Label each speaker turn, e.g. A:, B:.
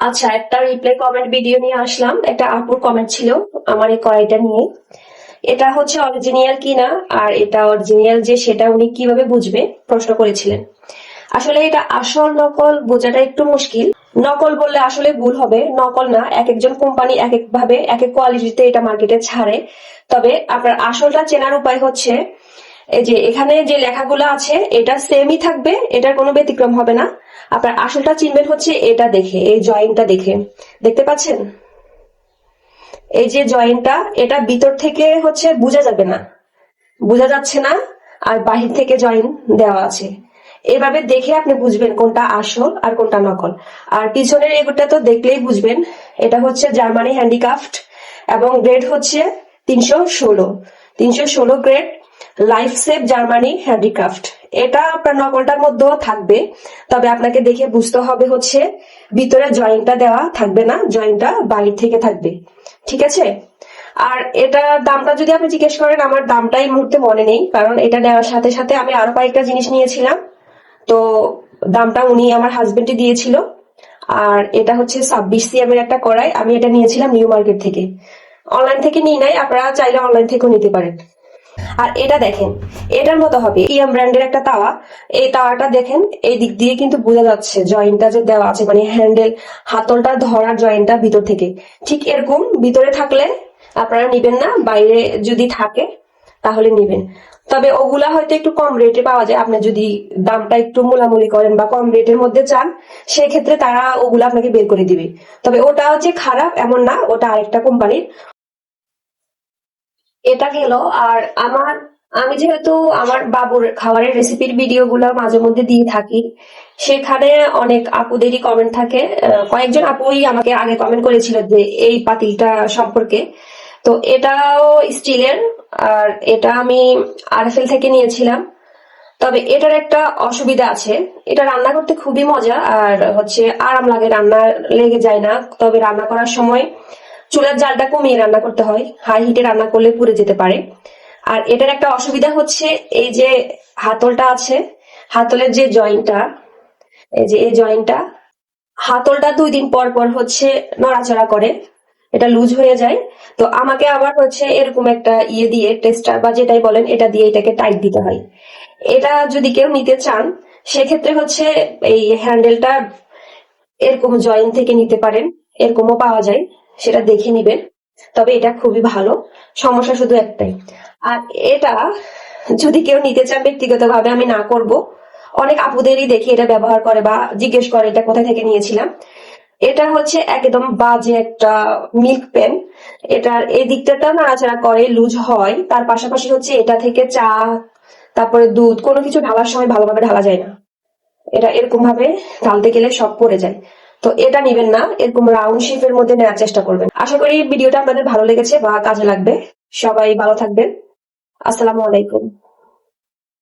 A: আচ্ছা একটা reply comment video নিয়ে আসলাম। একটা আপুর কমেন্ট ছিল আমার এই কড়াইটা নিয়ে। এটা হচ্ছে অরিজিনাল কিনা আর এটা অরিজিনিয়াল যে সেটা উনি কীভাবে বুঝবে? প্রশ্ন করেছিলেন। আসলে এটা আসল নকল বোঝাটা একটু মুশকিল। নকল বললে আসলে ভুল হবে, নকল না। এক একজন কোম্পানি এক এক ভাবে এক এক কোয়ালিটিতে এটা মার্কেটে ছাড়ে। তবে আপনার আসলটা চেনার উপায় হচ্ছে এই যে এখানে যে লেখাগুলো আছে, এটা সেমই থাকবে, এটার কোনো ব্যতিক্রম হবে না। আপনার আসলটা চিনবেন হচ্ছে এটা দেখে, এই জয়েন্টটা দেখে। দেখতে পাচ্ছেন? এই যে জয়েন্টটা এটা ভিতর থেকে হচ্ছে বোঝা যাবে না। বোঝা যাচ্ছে না, আর বাহির থেকে জয়েন দেওয়া আছে। এভাবে দেখে আপনি বুঝবেন কোনটা আসল আর কোনটা নকল। আর পিছনের এগুলোটা তো দেখলেই বুঝবেন, এটা হচ্ছে জার্মানি হ্যান্ডিক্রাফট এবং গ্রেড হচ্ছে তিনশো ষোলো। তিনশো ষোলো grade life save Germany handicraft এটা আপনার নকলটার মধ্যেও থাকবে, তবে আপনাকে দেখে বুঝতে হবে হচ্ছে ভিতরে জয়েন্টটা দেওয়া থাকবে না জয়েন্টটা বাইরে থেকে থাকবে। ঠিক আছে? আর এটা দামটা যদি আপনি জিজ্ঞেস করেন, আমার দামটা এই মুহূর্তে মনে নেই, কারণ এটা নেওয়ার সাথে সাথে আমি আরও কয়েকটা জিনিস নিয়েছিলাম। তো দামটা উনি আমার হাজবেন্ডে দিয়েছিল। আর এটা হচ্ছে ছাব্বিশ সিএম এর একটা কড়াই, আমি এটা নিয়েছিলাম নিউ মার্কেট থেকে। অনলাইন থেকে নিই নাই, আপনারা চাইলে অনলাইন থেকেও নিতে পারেন। আর এটা দেখেন, এটার মতো হবে। ইএম ব্র্যান্ডের একটা তাওয়া, এই তাওয়াটা দেখেন, এই দিক দিয়ে কিন্তু বোঝা যাচ্ছে জয়েন্টটা যে দেওয়া আছে মানে হ্যান্ডেল হাতলটা ধরার জয়েন্টটা ভিতর থেকে। ঠিক এরকম, ভিতরে থাকলে আপনারা নিবেন না, বাইরে যদি থাকে, তাহলে নিবেন। তবে ওগুলা হয়তো একটু কম রেটে পাওয়া যায়। আপনি যদি দামটা একটু মোলামুলি করেন বা কম রেটের মধ্যে চান, সেক্ষেত্রে তারা ওগুলা আপনাকে বের করে দিবে। তবে ওটা যে খারাপ এমন না, ওটা আরেকটা কোম্পানির এটা গেল। আর আমার, আমি যেহেতু আমার বাবুর খাবারের রেসিপির ভিডিও গুলো মাঝে মধ্যে দিয়ে থাকি, সেখানে অনেক আপুদেরই কমেন্ট থাকে। কয়েকজন আপুই আমাকে আগে কমেন্ট করেছিল যে এই পাতিলটা সম্পর্কে। তো এটাও স্টিলের, আর এটা আমি আরএফএল থেকে নিয়েছিলাম। তবে এটার একটা অসুবিধা আছে। এটা রান্না করতে খুবই মজা, আর হচ্ছে আরাম লাগে, রান্না লেগে যায় না। তবে রান্না করার সময় চুলার জালটা কমিয়ে রান্না করতে হয়। হাই হিটে রান্না করলে পুড়ে যেতে পারে। আর এটার একটা অসুবিধা হচ্ছে, এই যে হাতলটা আছে, হাতলের যে জয়েন্টটা, এই যে এই জয়েন্টটা, হাতলটা দুই দিন পর পর হচ্ছে নড়াচড়া করে, এটা লুজ হয়ে যায়। তো আমাকে আবার হচ্ছে এরকম একটা ইয়ে দিয়ে, টেস্টার বা যেটাই বলেন, এটা দিয়ে এটাকে টাইট দিতে হয়। এটা যদি কেউ নিতে চান, সেক্ষেত্রে হচ্ছে এই হ্যান্ডেলটা এরকম জয়েন্ট থেকে নিতে পারেন, এরকমও পাওয়া যায়। সেটা দেখে নিবেন। তবে এটা খুবই ভালো। সমস্যা শুধু একটাই। আর এটা যদি কেউ নিতে চান ব্যক্তিগতভাবে আমি না করব। অনেক আপুদেরই দেখি এটা ব্যবহার করে বা জিজ্ঞেস করে, এটা কোথায় থেকে নিয়েছিলাম? এটা হচ্ছে একদম বাজে একটা মিল্ক পেন। এটার এই দিকটাটা নাড়াচাড়া করে, লুজ হয়, তার পাশাপাশি হচ্ছে এটা থেকে চা, তারপরে দুধ, কোনো কিছু ঢালার সময় ভালোভাবে ঢালা যায় না। এটা এরকম ভাবে ঢালতে গেলে সব পড়ে যায়। তো এটা নিবেন না, এরকম রাউন্ড শেপের মধ্যে নেওয়ার চেষ্টা করবেন। আশা করি ভিডিওটা আপনাদের ভালো লেগেছে বা কাজে লাগবে। সবাই ভালো থাকবেন। আসসালামু আলাইকুম।